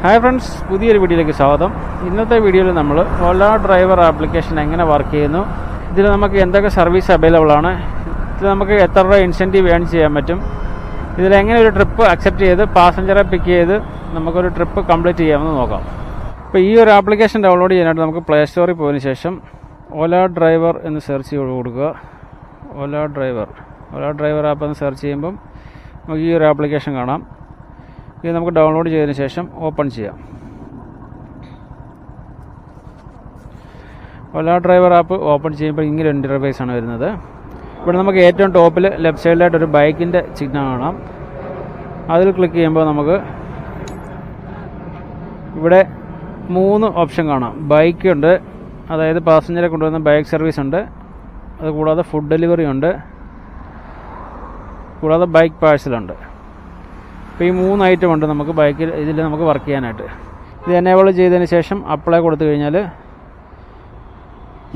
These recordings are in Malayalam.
ഹായ് ഫ്രണ്ട്സ് പുതിയൊരു വീഡിയോയിലേക്ക് സ്വാഗതം. ഇന്നത്തെ വീഡിയോയിൽ നമ്മൾ ഓല ഡ്രൈവർ ആപ്ലിക്കേഷൻ എങ്ങനെ വർക്ക് ചെയ്യുന്നു ഇതിൽ നമുക്ക് എന്തൊക്കെ സർവീസ് അവൈലബിൾ ആണ് ഇതിൽ നമുക്ക് എത്ര രൂപ ഇൻസെന്റീവ് ഏൺ ചെയ്യാൻ പറ്റും ഇതിൽ എങ്ങനെ ഒരു ട്രിപ്പ് അക്സെപ്റ്റ് ചെയ്ത് പാസഞ്ചറെ പിക്ക് ചെയ്ത് നമുക്കൊരു ട്രിപ്പ് കംപ്ലീറ്റ് ചെയ്യാമെന്ന് നോക്കാം. ഇപ്പോൾ ഈ ഒരു ആപ്ലിക്കേഷൻ ഡൗൺലോഡ് ചെയ്യാനായിട്ട് നമുക്ക് പ്ലേ സ്റ്റോറിൽ പോയതിന് ശേഷം ഓല ഡ്രൈവർ എന്ന് സെർച്ച് ചെയ്ത് കൊടുക്കുക. Ola driver Ola driver app എന്ന് സെർച്ച് ചെയ്യുമ്പം നമുക്ക് ഈ ഒരു ആപ്ലിക്കേഷൻ കാണാം. ഇത് നമുക്ക് ഡൗൺലോഡ് ചെയ്തതിന് ശേഷം ഓപ്പൺ ചെയ്യാം. ഓല ഡ്രൈവർ ആപ്പ് ഓപ്പൺ ചെയ്യുമ്പോൾ ഇങ്ങനെ ഇന്റർഫേസ് ആണ് വരുന്നത്. ഇവിടെ നമുക്ക് ഏറ്റവും ടോപ്പിൽ ലെഫ്റ്റ് സൈഡിലായിട്ട് ഒരു ബൈക്കിന്റെ ചിഹ്നം കാണാം. അതിൽ ക്ലിക്ക് ചെയ്യുമ്പോൾ നമുക്ക് ഇവിടെ മൂന്ന് ഓപ്ഷൻ കാണാം. ബൈക്ക് ഉണ്ട് അതായത് പാസഞ്ചറെ കൊണ്ടുവന്ന ബൈക്ക് സർവീസ് ഉണ്ട് അതുകൂടാതെ ഫുഡ് ഡെലിവറി ഉണ്ട് കൂടാതെ ബൈക്ക് പാഴ്സലുണ്ട് അപ്പോൾ ഈ മൂന്ന് ഐറ്റം ഉണ്ട് നമുക്ക് ബൈക്കിൽ ഇതിൽ നമുക്ക് വർക്ക് ചെയ്യാനായിട്ട്. ഇത് എനേബിൾ ചെയ്തതിന് ശേഷം അപ്ലൈ കൊടുത്തു കഴിഞ്ഞാൽ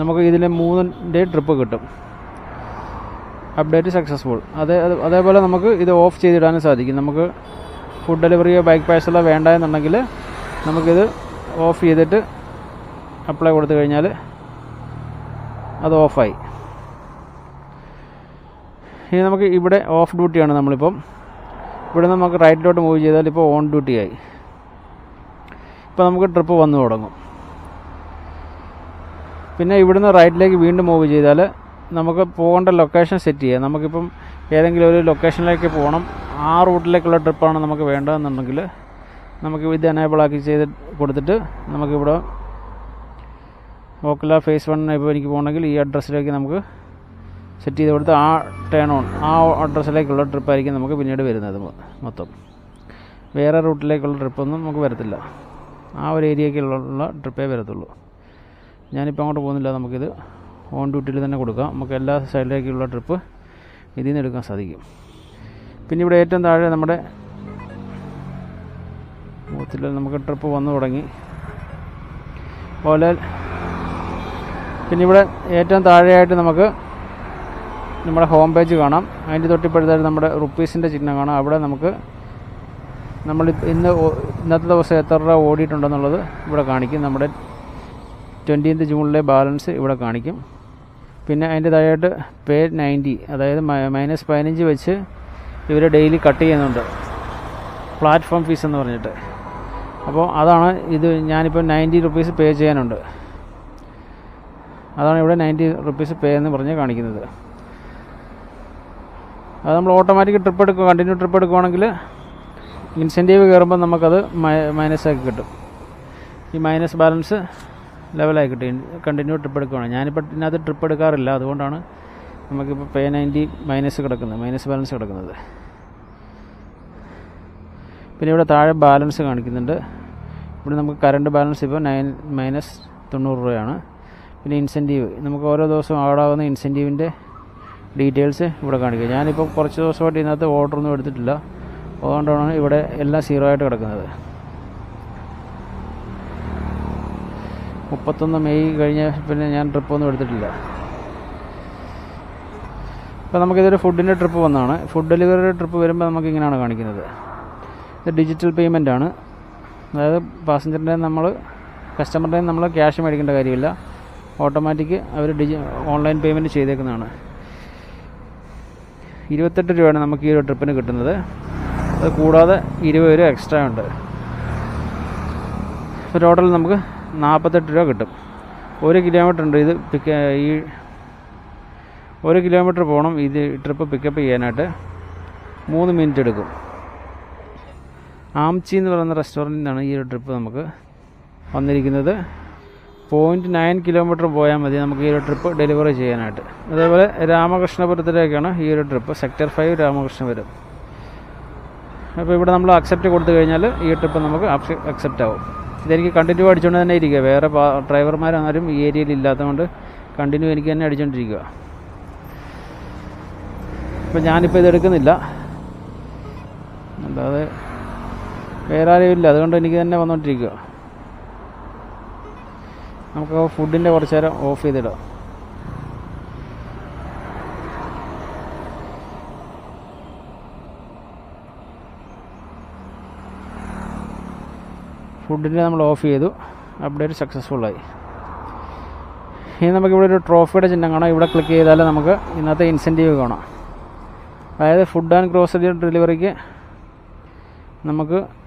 നമുക്ക് ഇതിൽ മൂന്നിന്റെ ട്രിപ്പ് കിട്ടും. അപ്ഡേറ്റ് സക്സസ്ഫുൾ അതേ അത് അതേപോലെ നമുക്ക് ഇത് ഓഫ് ചെയ്തിടാനും സാധിക്കും. നമുക്ക് ഫുഡ് ഡെലിവറിയോ ബൈക്ക് പാഴ്സലോ വേണ്ട എന്നുണ്ടെങ്കിൽ നമുക്കിത് ഓഫ് ചെയ്തിട്ട് അപ്ലൈ കൊടുത്തു കഴിഞ്ഞാൽ അത് ഓഫായി ഇനി നമുക്ക് ഇവിടെ ഓഫ് ഡ്യൂട്ടിയാണ് നമ്മളിപ്പം ഇവിടെ നമുക്ക് റൈറ്റിലോട്ട് മൂവ് ചെയ്താൽ ഇപ്പോൾ ഓൺ ഡ്യൂട്ടി ആയി. ഇപ്പോൾ നമുക്ക് ട്രിപ്പ് വന്നു തുടങ്ങും. പിന്നെ ഇവിടുന്ന് റൈറ്റിലേക്ക് വീണ്ടും മൂവ് ചെയ്താൽ നമുക്ക് പോകേണ്ട ലൊക്കേഷൻ സെറ്റ് ചെയ്യാം. നമുക്കിപ്പം ഏതെങ്കിലും ഒരു ലൊക്കേഷനിലേക്ക് പോകണം. ആ റൂട്ടിലേക്കുള്ള ട്രിപ്പാണ് നമുക്ക് വേണ്ടതെന്നുണ്ടെങ്കിൽ നമുക്ക് ഇത് എനേബിളാക്കി ചെയ്ത് കൊടുത്തിട്ട് നമുക്കിവിടെ ഓക്കല ഫേസ് വൺ ഇപ്പോൾ എനിക്ക് പോകണമെങ്കിൽ ഈ അഡ്രസ്സിലേക്ക് നമുക്ക് സെറ്റ് ചെയ്ത് കൊടുത്ത് ആ ടേൺ ഓൺ ആ അഡ്രസ്സിലേക്കുള്ള ട്രിപ്പായിരിക്കും നമുക്ക് പിന്നീട് വരുന്നത് മൊത്തം. വേറെ റൂട്ടിലേക്കുള്ള ട്രിപ്പൊന്നും നമുക്ക് വരത്തില്ല. ആ ഒരു ഏരിയക്കുള്ള ട്രിപ്പേ വരത്തുള്ളൂ. ഞാനിപ്പോൾ അങ്ങോട്ട് പോകുന്നില്ല. നമുക്കിത് ഓൺ ഡ്യൂട്ടിയിൽ തന്നെ കൊടുക്കാം. നമുക്ക് എല്ലാ സൈഡിലേക്കുള്ള ട്രിപ്പ് ഇതിൽ നിന്ന് എടുക്കാൻ സാധിക്കും. പിന്നെ ഇവിടെ ഏറ്റവും താഴെ നമ്മുടെ മൂത്തിൽ നമുക്ക് ട്രിപ്പ് വന്നു തുടങ്ങി. പോലെ പിന്നെ ഇവിടെ ഏറ്റവും താഴെയായിട്ട് നമുക്ക് നമ്മുടെ ഹോം പേജ് കാണാം. അതിന്റെ തൊട്ടിപ്പടുത്തായിട്ട് നമ്മുടെ റുപ്പീസിന്റെ ചിഹ്നം കാണാം. അവിടെ നമുക്ക് നമ്മൾ ഇന്ന് ഇന്നത്തെ ദിവസം എത്ര രൂപ ഓടിയിട്ടുണ്ടെന്നുള്ളത് ഇവിടെ കാണിക്കും. നമ്മുടെ ട്വന്റീൻത്ത് ജൂണിലെ ബാലൻസ് ഇവിടെ കാണിക്കും. പിന്നെ അതിന്റെ താഴെയായിട്ട് പേ നയന്റി അതായത് മൈനസ് പതിനഞ്ച് വെച്ച് ഇവർ ഡെയിലി കട്ട് ചെയ്യുന്നുണ്ട്. പ്ലാറ്റ്ഫോം ഫീസ് എന്ന് പറഞ്ഞിട്ട്. അപ്പോൾ അതാണ് ഇത് ഞാനിപ്പോൾ നയന്റി റുപ്പീസ് പേ ചെയ്യാനുണ്ട്. അതാണ് ഇവിടെ നയന്റി റുപ്പീസ് പേ എന്ന് പറഞ്ഞ് കാണിക്കുന്നത്. അത് നമ്മൾ ഓട്ടോമാറ്റിക് ട്രിപ്പ് എടുക്കുക കണ്ടിന്യൂ ട്രിപ്പ് എടുക്കുകയാണെങ്കിൽ ഇൻസെന്റീവ് കയറുമ്പോൾ നമുക്കത് മൈനസ് ആക്കി കിട്ടും. ഈ മൈനസ് ബാലൻസ് ലെവലായി കിട്ടും. കണ്ടിന്യൂ ട്രിപ്പ് എടുക്കുകയാണ് ഞാനിപ്പോൾ ഇതിനകത്ത് ട്രിപ്പ് എടുക്കാറില്ല. അതുകൊണ്ടാണ് നമുക്കിപ്പോൾ പേ നയന്റി മൈനസ് കിടക്കുന്നത്. മൈനസ് ബാലൻസ് കിടക്കുന്നത്. പിന്നെ ഇവിടെ താഴെ ബാലൻസ് കാണിക്കുന്നുണ്ട്. ഇവിടെ നമുക്ക് കറണ്ട് ബാലൻസ് ഇപ്പോൾ നയൻ മൈനസ് തൊണ്ണൂറ് രൂപയാണ്. പിന്നെ ഇൻസെന്റീവ് നമുക്ക് ഓരോ ദിവസവും ആടാവുന്ന ഇൻസെന്റീവിന്റെ ഡീറ്റെയിൽസ് ഇവിടെ കാണിക്കുക. ഞാനിപ്പോൾ കുറച്ച് ദിവസമായിട്ട് ഇതിനകത്ത് ഓർഡറൊന്നും എടുത്തിട്ടില്ല. അതുകൊണ്ടാണ് ഇവിടെ എല്ലാം സീറോ ആയിട്ട് കിടക്കുന്നത്. മുപ്പത്തൊന്ന് മെയ് കഴിഞ്ഞ പിന്നെ ഞാൻ ട്രിപ്പ് ഒന്നും എടുത്തിട്ടില്ല. ഇപ്പോൾ നമുക്കിതൊരു ഫുഡിന്റെ ട്രിപ്പ് വന്നതാണ് ഫുഡ് ഡെലിവറിയുടെ ട്രിപ്പ് വരുമ്പോൾ നമുക്ക് ഇങ്ങനെയാണ് കാണിക്കുന്നത്. ഇത് ഡിജിറ്റൽ പേയ്മെന്റ് ആണ്. അതായത് പാസഞ്ചറിന്റെ നമ്മൾ കസ്റ്റമറിന്റെയും നമ്മൾ ക്യാഷ് മേടിക്കേണ്ട കാര്യമില്ല. ഓട്ടോമാറ്റിക് അവർ ഡിജി ഓൺലൈൻ പേയ്മെന്റ് ചെയ്തേക്കുന്നതാണ്. ഇരുപത്തെട്ട് രൂപയാണ് നമുക്ക് ഈ ഒരു ട്രിപ്പിന് കിട്ടുന്നത്. അത് കൂടാതെ ഇരുപത് രൂപ എക്സ്ട്രാ ഉണ്ട്. ഇപ്പോൾ ടോട്ടൽ നമുക്ക് നാൽപ്പത്തെട്ട് രൂപ കിട്ടും. ഒരു കിലോമീറ്റർ ഉണ്ട് ഇത് പിക്ക് ഈ ഒരു കിലോമീറ്റർ പോകണം ഇത് ട്രിപ്പ് പിക്കപ്പ് ചെയ്യാനായിട്ട്. മൂന്ന് മിനിറ്റ് എടുക്കും. ആംച്ചി എന്ന് പറയുന്ന റെസ്റ്റോറന്റിൽ നിന്നാണ് ഈ ഒരു ട്രിപ്പ് നമുക്ക് വന്നിരിക്കുന്നത്. പോയിന്റ് നയൻ കിലോമീറ്റർ പോയാൽ മതി. നമുക്ക് ഈ ഒരു ട്രിപ്പ് ഡെലിവറി ചെയ്യാനായിട്ട്. അതേപോലെ രാമകൃഷ്ണപുരത്തിലേക്കാണ് ഈ ഒരു ട്രിപ്പ് സെക്ടർ ഫൈവ് രാമകൃഷ്ണപുരം. അപ്പോൾ ഇവിടെ നമ്മൾ അക്സെപ്റ്റ് കൊടുത്തു കഴിഞ്ഞാൽ ഈ ട്രിപ്പ് നമുക്ക് അക്സെപ്റ്റ് ആവും. ഇതെനിക്ക് കണ്ടിന്യൂ അടിച്ചുകൊണ്ട് തന്നെ ഇരിക്കുക വേറെ ഡ്രൈവർമാരാരും ഈ ഏരിയയിൽ ഇല്ലാത്തതുകൊണ്ട് കണ്ടിന്യൂ എനിക്ക് തന്നെ അടിച്ചുകൊണ്ടിരിക്കുക ഇപ്പം ഞാനിപ്പോൾ ഇതെടുക്കുന്നില്ല അല്ലാതെ വേറെ ആരും ഇല്ല. അതുകൊണ്ട് എനിക്ക് തന്നെ വന്നുകൊണ്ടിരിക്കുക നമുക്ക് ഫുഡിന്റെ കുറച്ച് നേരം ഓഫ് ചെയ്തിടാം. ഫുഡിന്റെ നമ്മൾ ഓഫ് ചെയ്തു. അപ്ഡേറ്റ് സക്സസ്ഫുള്ളായി ഇനി നമുക്കിവിടെ ഒരു ട്രോഫിയുടെ ചിഹ്നം കാണാം. ഇവിടെ ക്ലിക്ക് ചെയ്താൽ നമുക്ക് ഇന്നത്തെ ഇൻസെന്റീവ് കാണാം. അതായത് ഫുഡ് ആൻഡ് ഗ്രോസറി ഡെലിവറിക്ക് നമുക്ക്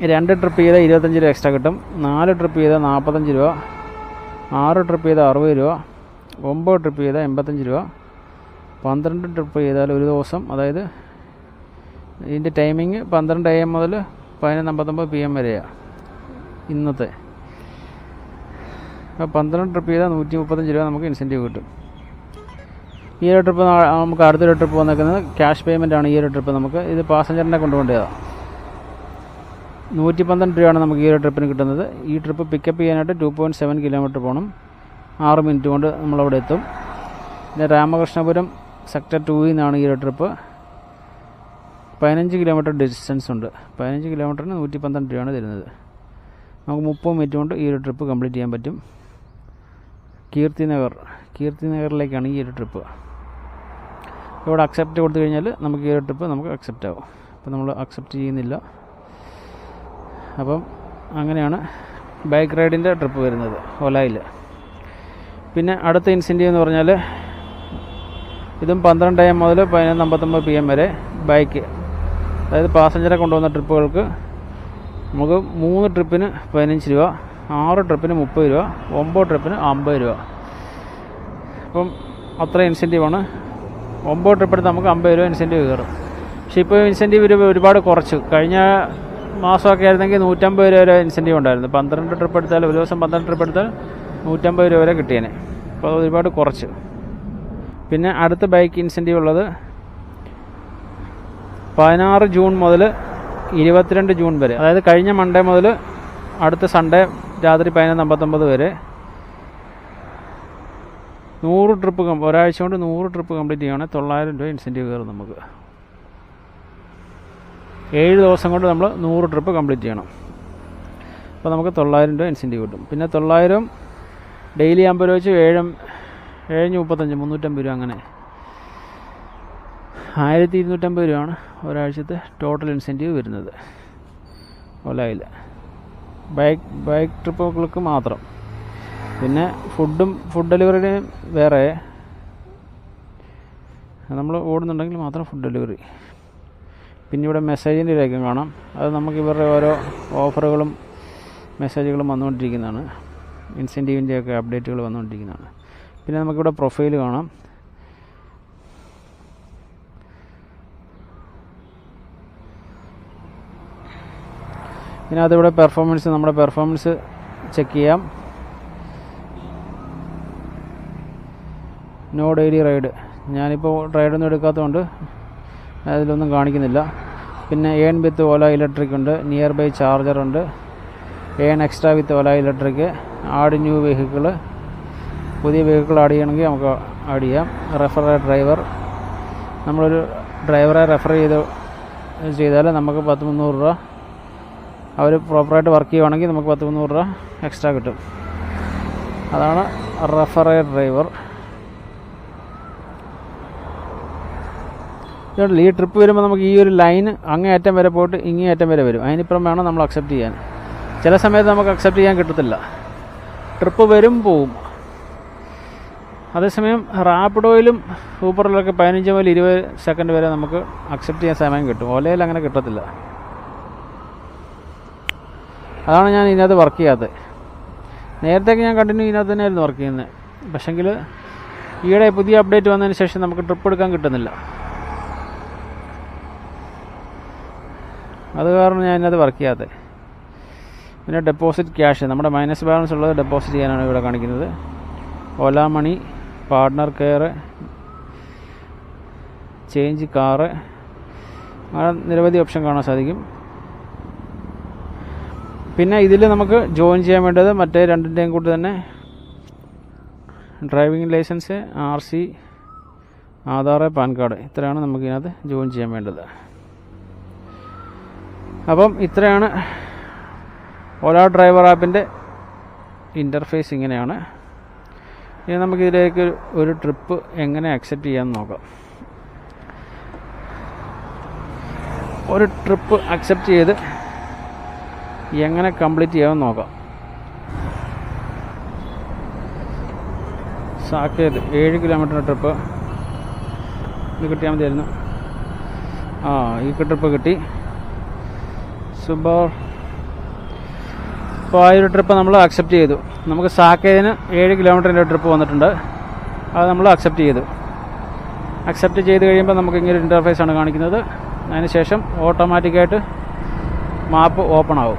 രണ്ട് ട്രിപ്പ് ചെയ്താൽ ഇരുപത്തഞ്ച് രൂപ എക്സ്ട്രാ കിട്ടും. നാല് ട്രിപ്പ് ചെയ്താൽ നാൽപ്പത്തഞ്ച് രൂപ. ആറ് ട്രിപ്പ് ചെയ്താൽ അറുപത് രൂപ. ഒമ്പത് ട്രിപ്പ് ചെയ്താൽ എൺപത്തഞ്ച് രൂപ. പന്ത്രണ്ട് ട്രിപ്പ് ചെയ്താൽ ഒരു ദിവസം അതായത് ഇതിന്റെ ടൈമിങ് പന്ത്രണ്ട് എ എം മുതൽ പതിനൊന്ന് അമ്പത്തൊമ്പത് പി എം വരെയാണ് ഇന്നത്തെ. അപ്പോൾ പന്ത്രണ്ട് ട്രിപ്പ് ചെയ്താൽ നൂറ്റി മുപ്പത്തഞ്ച് രൂപ നമുക്ക് ഇൻസെന്റീവ് കിട്ടും. ഈ ഒരു ട്രിപ്പ് നമുക്ക് അടുത്തൊരു ട്രിപ്പ് വന്നേക്കുന്നത് ക്യാഷ് പേയ്മെന്റ് ആണ് ഈ ഒരു ട്രിപ്പ് നമുക്ക്. ഇത് പാസഞ്ചറിനെ കൊണ്ടുപോകേണ്ടതാണ്. നൂറ്റി പന്ത്രണ്ട് രൂപയാണ് നമുക്ക് ഈ ഒരു ട്രിപ്പിന് കിട്ടുന്നത്. ഈ ട്രിപ്പ് പിക്കപ്പ് ചെയ്യാനായിട്ട് ടു പോയിന്റ് സെവൻ കിലോമീറ്റർ പോകണം ആറ് മിനിറ്റ് കൊണ്ട് നമ്മളവിടെ എത്തും. പിന്നെ രാമകൃഷ്ണപുരം സെക്ടർ ടൂയിൽ നിന്നാണ് ഈ ഒരു ട്രിപ്പ്. പതിനഞ്ച് കിലോമീറ്റർ ഡിസ്റ്റൻസ് ഉണ്ട്. പതിനഞ്ച് കിലോമീറ്ററിന് നൂറ്റി പന്ത്രണ്ട് രൂപയാണ് തരുന്നത്. നമുക്ക് മുപ്പത് മിനിറ്റ് കൊണ്ട് ഈ ഒരു ട്രിപ്പ് കംപ്ലീറ്റ് ചെയ്യാൻ പറ്റും. കീർത്തി നഗർ. കീർത്തി നഗറിലേക്കാണ് ഈ ഒരു ട്രിപ്പ് ഇവിടെ അക്സെപ്റ്റ് കൊടുത്തു കഴിഞ്ഞാൽ നമുക്ക് ഈ ഒരു ട്രിപ്പ് നമുക്ക് അക്സെപ്റ്റ് ആവും. അപ്പോൾ നമ്മൾ അക്സെപ്റ്റ് ചെയ്യുന്നില്ല. അപ്പം അങ്ങനെയാണ് ബൈക്ക് റൈഡിന്റെ ട്രിപ്പ് വരുന്നത് ഒലായിൽ പിന്നെ അടുത്ത ഇൻസെന്റീവ് എന്ന് പറഞ്ഞാൽ ഇതും പന്ത്രണ്ട് എം മുതൽ പതിനൊന്ന് അമ്പത്തൊമ്പത് പി എം വരെ ബൈക്ക് അതായത് പാസഞ്ചറെ കൊണ്ടുവന്ന ട്രിപ്പുകൾക്ക് നമുക്ക് മൂന്ന് ട്രിപ്പിന് പതിനഞ്ച് രൂപ ആറ് ട്രിപ്പിന് മുപ്പത് രൂപ ഒമ്പത് ട്രിപ്പിന് അമ്പത് രൂപ. അപ്പം അത്ര ഇൻസെന്റീവാണ് ഒമ്പത് ട്രിപ്പ് എടുത്ത് നമുക്ക് അമ്പത് രൂപ ഇൻസെന്റീവ് കയറും. പക്ഷേ ഇപ്പോൾ ഇൻസെന്റീവ് ഒരു ഒരുപാട് കുറച്ചു. കഴിഞ്ഞ മാസമൊക്കെ ആയിരുന്നെങ്കിൽ നൂറ്റമ്പത് രൂപ വരെ ഇൻസെന്റീവ് ഉണ്ടായിരുന്നു. പന്ത്രണ്ട് ട്രിപ്പ് എടുത്താൽ ഒരു ദിവസം പന്ത്രണ്ട് ട്രിപ്പ് എടുത്താൽ നൂറ്റമ്പത് രൂപ വരെ കിട്ടിയേനെ. അപ്പോൾ അത് ഒരുപാട് കുറച്ച്. പിന്നെ അടുത്ത ബൈക്ക് ഇൻസെന്റീവ് ഉള്ളത് പതിനാറ് ജൂൺ മുതൽ ഇരുപത്തിരണ്ട് ജൂൺ വരെ. അതായത് കഴിഞ്ഞ മൺഡേ മുതൽ അടുത്ത സൺഡേ രാത്രി പതിനൊന്ന് അമ്പത്തൊമ്പത് വരെ നൂറ് ട്രിപ്പ് ഒരാഴ്ച കൊണ്ട് നൂറ് ട്രിപ്പ് കംപ്ലീറ്റ് ചെയ്യുകയാണെങ്കിൽ തൊള്ളായിരം രൂപ ഇൻസെന്റീവ് കയറും നമുക്ക്. ഏഴ് ദിവസം കൊണ്ട് നമ്മൾ നൂറ് ട്രിപ്പ് കംപ്ലീറ്റ് ചെയ്യണം. അപ്പോൾ നമുക്ക് തൊള്ളായിരം രൂപ ഇൻസെന്റീവ് കിട്ടും. പിന്നെ തൊള്ളായിരം ഡെയിലി അമ്പത് രൂപ വെച്ച് ഏഴും ഏഴ് മുപ്പത്തഞ്ച് മുന്നൂറ്റമ്പത് രൂപ അങ്ങനെ. ആയിരത്തി ഇരുന്നൂറ്റമ്പത് രൂപയാണ് ഒരാഴ്ചത്തെ ടോട്ടൽ ഇൻസെന്റീവ് വരുന്നത്. ഒലായിൽ ബൈക്ക് ബൈക്ക് ട്രിപ്പുകൾക്ക് മാത്രം. പിന്നെ ഫുഡും ഫുഡ് ഡെലിവറിയുടെയും വേറെ. നമ്മൾ ഓടുന്നുണ്ടെങ്കിൽ മാത്രം ഫുഡ് ഡെലിവറി പിന്നെ ഇവിടെ മെസ്സേജിന്റെ ഇടയ്ക്കും കാണാം. അത് നമുക്ക് ഇവരുടെ ഓരോ ഓഫറുകളും മെസ്സേജുകളും വന്നുകൊണ്ടിരിക്കുന്നതാണ്. ഇൻസെന്റീവിന്റെയൊക്കെ അപ്ഡേറ്റുകൾ വന്നുകൊണ്ടിരിക്കുന്നതാണ്. പിന്നെ നമുക്കിവിടെ പ്രൊഫൈൽ കാണാം. പിന്നെ അതിവിടെ പെർഫോമൻസ് നമ്മുടെ പെർഫോമൻസ് ചെക്ക് ചെയ്യാം. നോ ഡെയിലി റൈഡ് ഞാനിപ്പോൾ റൈഡൊന്നും എടുക്കാത്തതുകൊണ്ട് അതിലൊന്നും കാണിക്കുന്നില്ല. പിന്നെ ഏൺ വിത്ത് ഓല ഇലക്ട്രിക് ഉണ്ട് നിയർ ബൈ ചാർജർ ഉണ്ട് earn extra with Ola electric add new vehicle പുതിയ വെഹിക്കിൾ ആഡ് ചെയ്യണമെങ്കിൽ നമുക്ക് ആഡ് ചെയ്യാം. റെഫർ ഡ്രൈവർ നമ്മളൊരു ഡ്രൈവറെ റെഫർ ചെയ്ത് ചെയ്താൽ നമുക്ക് പത്ത് മുന്നൂറ് രൂപ. അവർ പ്രോപ്പറായിട്ട് വർക്ക് ചെയ്യുവാണെങ്കിൽ നമുക്ക് പത്ത് മുന്നൂറ് രൂപ എക്സ്ട്രാ കിട്ടും. അതാണ് റെഫറേ ഡ്രൈവർ ഈ ട്രിപ്പ് വരുമ്പോൾ നമുക്ക് ഈ ഒരു ലൈൻ അങ്ങേയറ്റം വരെ പോയിട്ട് ഇങ്ങേയറ്റം വരെ വരും. അതിനിപ്പുറം വേണം നമ്മൾ അക്സെപ്റ്റ് ചെയ്യാൻ. ചില സമയത്ത് നമുക്ക് അക്സെപ്റ്റ് ചെയ്യാൻ കിട്ടത്തില്ല. ട്രിപ്പ് വരും പോവും. അതേസമയം റാപ്പിഡോയിലും സൂപ്പറിലൊക്കെ പതിനഞ്ച് മുതൽ ഇരുപത് സെക്കൻഡ് വരെ നമുക്ക് അക്സെപ്റ്റ് ചെയ്യാൻ സമയം കിട്ടും. ഓലയിൽ അങ്ങനെ കിട്ടത്തില്ല. അതാണ് ഞാൻ ഇതിനകത്ത് വർക്ക് ചെയ്യാത്തത്. നേരത്തേക്ക് ഞാൻ കണ്ടിന്യൂ ഇതിനകത്ത് തന്നെയായിരുന്നു വർക്ക് ചെയ്യുന്നത്. പക്ഷെങ്കിൽ ഈയിടെ പുതിയ അപ്ഡേറ്റ് വന്നതിന് ശേഷം നമുക്ക് ട്രിപ്പ് എടുക്കാൻ കിട്ടുന്നില്ല. അത് കാരണം ഇതിനകത്ത് വർക്ക് ചെയ്യാത്തത് പിന്നെ ഡെപ്പോസിറ്റ് ക്യാഷ് നമ്മുടെ മൈനസ് ബാലൻസ് ഉള്ളത് ഡെപ്പോസിറ്റ് ചെയ്യാനാണ് ഇവിടെ കാണിക്കുന്നത്. Ola money partner care change car അങ്ങനെ നിരവധി ഓപ്ഷൻ കാണാൻ സാധിക്കും. പിന്നെ ഇതിൽ നമുക്ക് ജോയിൻ ചെയ്യാൻ വേണ്ടത് മറ്റേ രണ്ടിന്റെയും കൂട്ട് തന്നെ driving licence R C Aadhaar PAN card. ഇത്രയാണ് നമുക്കിതിനകത്ത് ജോയിൻ ചെയ്യാൻ വേണ്ടത്. അപ്പം ഇത്രയാണ് ഓല ഡ്രൈവർ ആപ്പിന്റെ ഇന്റർഫേസ് ഇങ്ങനെയാണ്. ഇനി നമുക്കിതിലേക്ക് ഒരു ട്രിപ്പ് എങ്ങനെ അക്സെപ്റ്റ് ചെയ്യാമെന്ന് നോക്കാം. ഒരു ട്രിപ്പ് അക്സെപ്റ്റ് ചെയ്ത് എങ്ങനെ കംപ്ലീറ്റ് ചെയ്യാമെന്ന് നോക്കാം. സാക്കേത് ഏഴ് കിലോമീറ്റർ ട്രിപ്പ് ഇത് കിട്ടിയാൽ മതിയായിരുന്നു. ആ ഈ ട്രിപ്പ് കിട്ടി. സൂപ്പർ അപ്പോൾ ആ ഒരു ട്രിപ്പ് നമ്മൾ അക്സെപ്റ്റ് ചെയ്തു. നമുക്ക് സാക്കേതിന് ഏഴ് കിലോമീറ്ററിന്റെ ട്രിപ്പ് വന്നിട്ടുണ്ട്. അത് നമ്മൾ അക്സെപ്റ്റ് ചെയ്തു. അക്സെപ്റ്റ് ചെയ്ത് കഴിയുമ്പോൾ നമുക്ക് ഇങ്ങനെ ഇന്റർഫേസ് ആണ് കാണിക്കുന്നത്. അതിനുശേഷം ഓട്ടോമാറ്റിക്കായിട്ട് മാപ്പ് ഓപ്പൺ ആവും.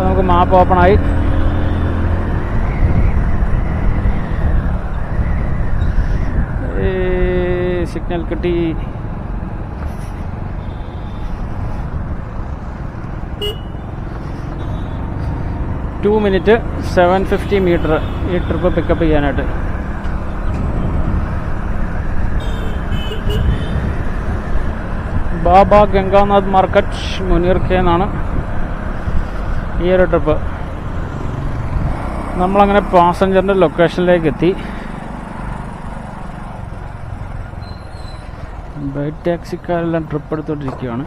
നമുക്ക് മാപ്പ് ഓപ്പൺ സിഗ്നൽ കിട്ടി. Two minute seven fifty metre ഈ ട്രിപ്പ് പിക്കപ്പ് ചെയ്യാനായിട്ട്. ബാബ ഗംഗാനാഥ് മാർക്കറ്റ് മുനീർ കെ എന്നാണ് ഈ ഒരു ട്രിപ്പ്. നമ്മളങ്ങനെ പാസഞ്ചറിന്റെ ലൊക്കേഷനിലേക്ക് എത്തി. ബൈക്ക് ടാക്സിക്കാരെല്ലാം ട്രിപ്പ് എടുത്തോണ്ടിരിക്കുകയാണ്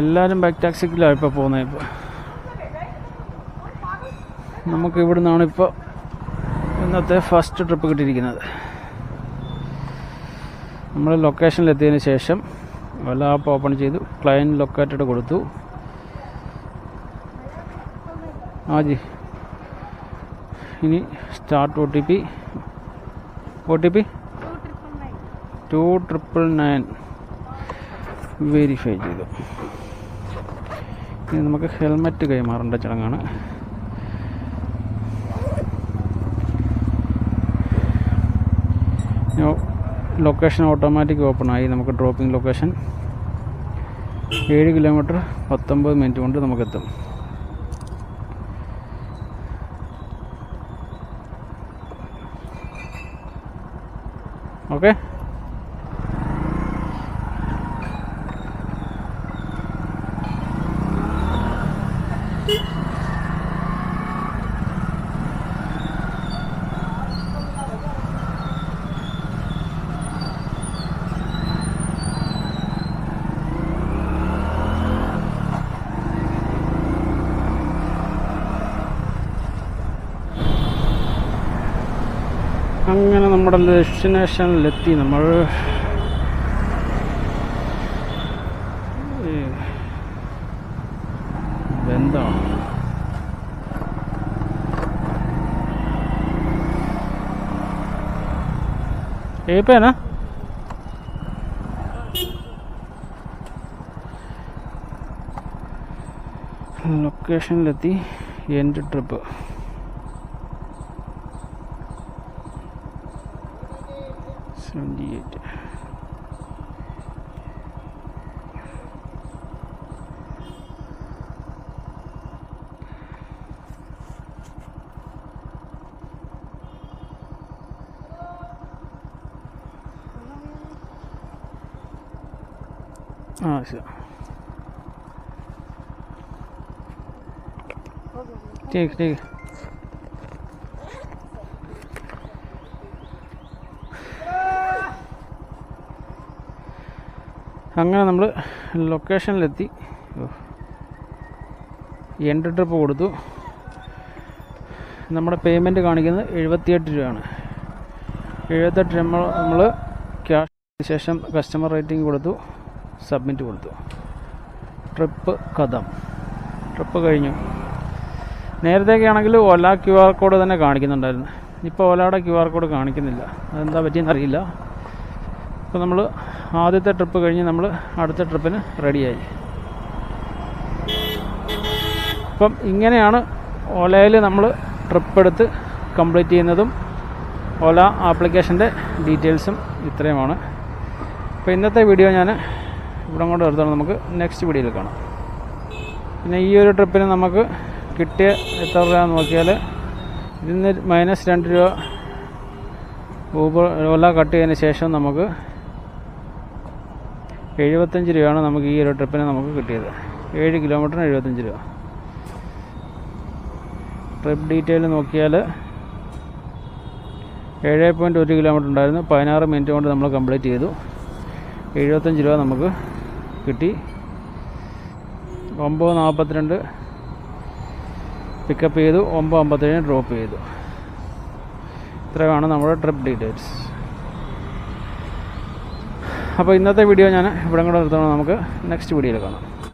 എല്ലാവരും ബൈക്ക് ടാക്സിക്കിലാണ് ഇപ്പോൾ പോകുന്നത് ഇപ്പോൾ നമുക്ക് ഇവിടെ നിന്നാണ് ഇപ്പോൾ ഇന്നത്തെ ഫസ്റ്റ് ട്രിപ്പ് കിട്ടിയിരിക്കുന്നത്. നമ്മൾ ലൊക്കേഷനിലെത്തിയതിന് ശേഷം വല്ല ആപ്പ് ഓപ്പൺ ചെയ്തു ക്ലയന്റ് ലൊക്കേറ്റഡ് കൊടുത്തു. ആ ജി ഇനി start O T P O T P two triple nine verify ചെയ്തു. ഇനി നമുക്ക് ഹെൽമെറ്റ് കൈമാറേണ്ട ചടങ്ങാണ്. ലൊക്കേഷൻ ഓട്ടോമാറ്റിക് ഓപ്പൺ ആയി. നമുക്ക് ഡ്രോപ്പിംഗ് ലൊക്കേഷൻ ഏഴ് കിലോമീറ്റർ പത്തൊമ്പത് മിനിറ്റ് കൊണ്ട് നമുക്കെത്തും. ഓക്കെ അങ്ങനെ നമ്മുടെ ഡെസ്റ്റിനേഷനിലെത്തി നമ്മൾ ഇതെന്താണ്? ഏപ്പേനാ? ലൊക്കേഷനിലെത്തി എന്റെ ട്രിപ്പ് ആ ശരി ठीक ठीक അങ്ങനെ നമ്മൾ ലൊക്കേഷനിലെത്തി എൻട്രി ട്രിപ്പ് കൊടുത്തു നമ്മുടെ പേയ്മെൻറ്റ് കാണിക്കുന്നത് എഴുപത്തിയെട്ട് രൂപയാണ് എഴുപത്തെട്ട് രൂപ നമ്മൾ ക്യാഷ് ശേഷം കസ്റ്റമർ റേറ്റിംഗ് കൊടുത്തു സബ്മിറ്റ് കൊടുത്തു. ട്രിപ്പ് കഥം. ട്രിപ്പ് കഴിഞ്ഞു. നേരത്തെയൊക്കെ ആണെങ്കിൽ ഓല ക്യു ആർ കോഡ് തന്നെ കാണിക്കുന്നുണ്ടായിരുന്നു. ഇപ്പോൾ ഓലയുടെ ക്യു ആർ കോഡ് കാണിക്കുന്നില്ല. അതെന്താ പറ്റിയെന്ന് അറിയില്ല. ഇപ്പോൾ നമ്മൾ ആദ്യത്തെ ട്രിപ്പ് കഴിഞ്ഞ് നമ്മൾ അടുത്ത ട്രിപ്പിന് റെഡിയായി. അപ്പം ഇങ്ങനെയാണ് ഓലയിൽ നമ്മൾ ട്രിപ്പ് എടുത്ത് കംപ്ലീറ്റ് ചെയ്യുന്നതും ഓല ആപ്ലിക്കേഷന്റെ ഡീറ്റെയിൽസും ഇത്രയുമാണ്. അപ്പോൾ ഇന്നത്തെ വീഡിയോ ഞാൻ ഇവിടെ കൊണ്ട് നിർത്തണം നമുക്ക് നെക്സ്റ്റ് വീഡിയോയിൽ കാണാം. പിന്നെ ഈ ഒരു ട്രിപ്പിന് നമുക്ക് കിട്ടിയ എത്ര രൂപ നോക്കിയാൽ ഇതിന് മൈനസ് രണ്ട് രൂപ ഊബർ ഓല കട്ട് ചെയ്തതിന് ശേഷം നമുക്ക് എഴുപത്തഞ്ച് രൂപയാണ് നമുക്ക് ഈ ഒരു ട്രിപ്പിന് നമുക്ക് കിട്ടിയത്. ഏഴ് കിലോമീറ്ററിന് എഴുപത്തഞ്ച് രൂപ. ട്രിപ്പ് ഡീറ്റെയിൽ നോക്കിയാൽ ഏഴ് പോയിന്റ് ഒരു കിലോമീറ്റർ ഉണ്ടായിരുന്നു. പതിനാറ് മിനിറ്റ് കൊണ്ട് നമ്മൾ കംപ്ലീറ്റ് ചെയ്തു. എഴുപത്തഞ്ച് രൂപ നമുക്ക് കിട്ടി. ഒമ്പത് നാൽപ്പത്തിരണ്ട് പിക്കപ്പ് ചെയ്തു. ഒമ്പത് അമ്പത്തേഴിന് ഡ്രോപ്പ് ചെയ്തു. ഇത്രയാണ് നമ്മുടെ ട്രിപ്പ് ഡീറ്റെയിൽസ് അപ്പോൾ ഇന്നത്തെ വീഡിയോ ഞാൻ ഇവിടെ കൂടെ നിർത്തണം നമുക്ക് നെക്സ്റ്റ് വീഡിയോയിൽ കാണാം.